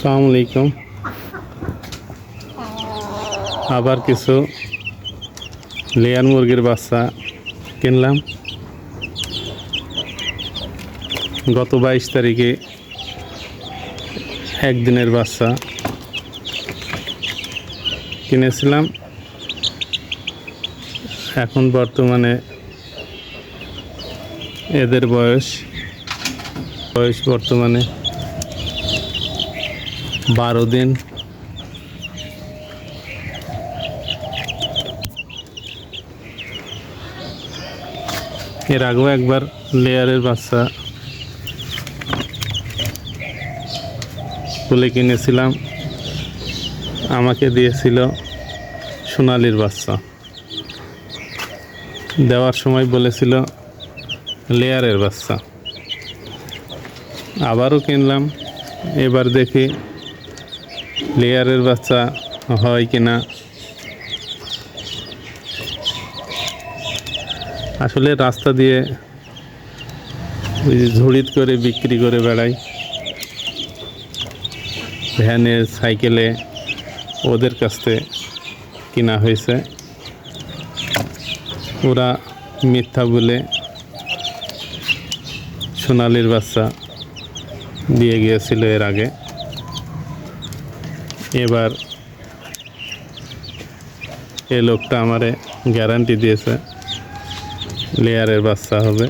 আসসালামু আলাইকুম। আবার কিছু লেয়ার মুরগির বাচ্চা কিনলাম। গত বাইশ তারিখে একদিনের বাচ্চা কিনেছিলাম। এখন বর্তমানে এদের বয়স বয়স বর্তমানে বারো দিন। এর আগেও একবার লেয়ারের বাচ্চা তুলে কিনেছিলাম। আমাকে দিয়েছিল সোনালির বাচ্চা। দেওয়ার সময় বলেছিল লেয়ারের বাচ্চা। আবারও কিনলাম। এবার দেখি লেয়ারের বাচ্চা হয় কিনা? আসলে রাস্তা দিয়ে ওই যে ঝুড়িত করে বিক্রি করে বেড়াই। ভ্যানে সাইকেলে ওদের কাছ কিনা হয়েছে। ওরা মিথ্যা বলে সোনালির বাচ্চা দিয়ে গিয়েছিল এর আগে। এবার এ লোকটা আমারে গ্যারান্টি দিয়েছে, লেয়ারের বাচ্চা হবে।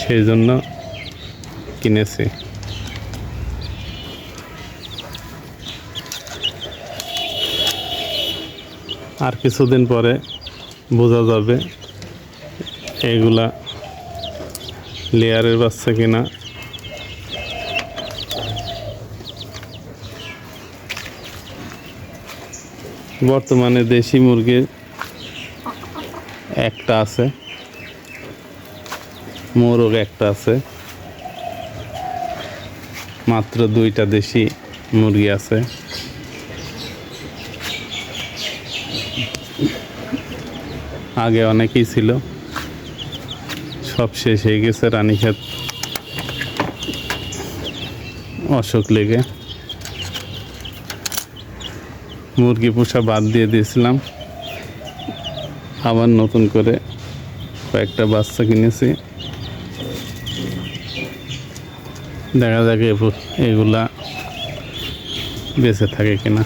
সেই জন্য কিনেছি। আর কিছুদিন পরে বোঝা যাবে এগুলা লেয়ারের বাচ্চা কিনা। বর্তমানে দেশি মুরগির একটা আছে। মোরগ একটা আছে। মাত্র দুইটা দেশি মুরগি আছে। আগে অনেকেই ছিল। সব শেষ হয়ে গেছে রানীক্ষেত। অসুখ লেগে। মুরগি পোষা বাদ দিয়ে দিয়েছিলাম। আবার নতুন করে কয়েকটা বাচ্চা কিনেছি। দেখা যাক এগুলা বেঁচে থাকে কিনা।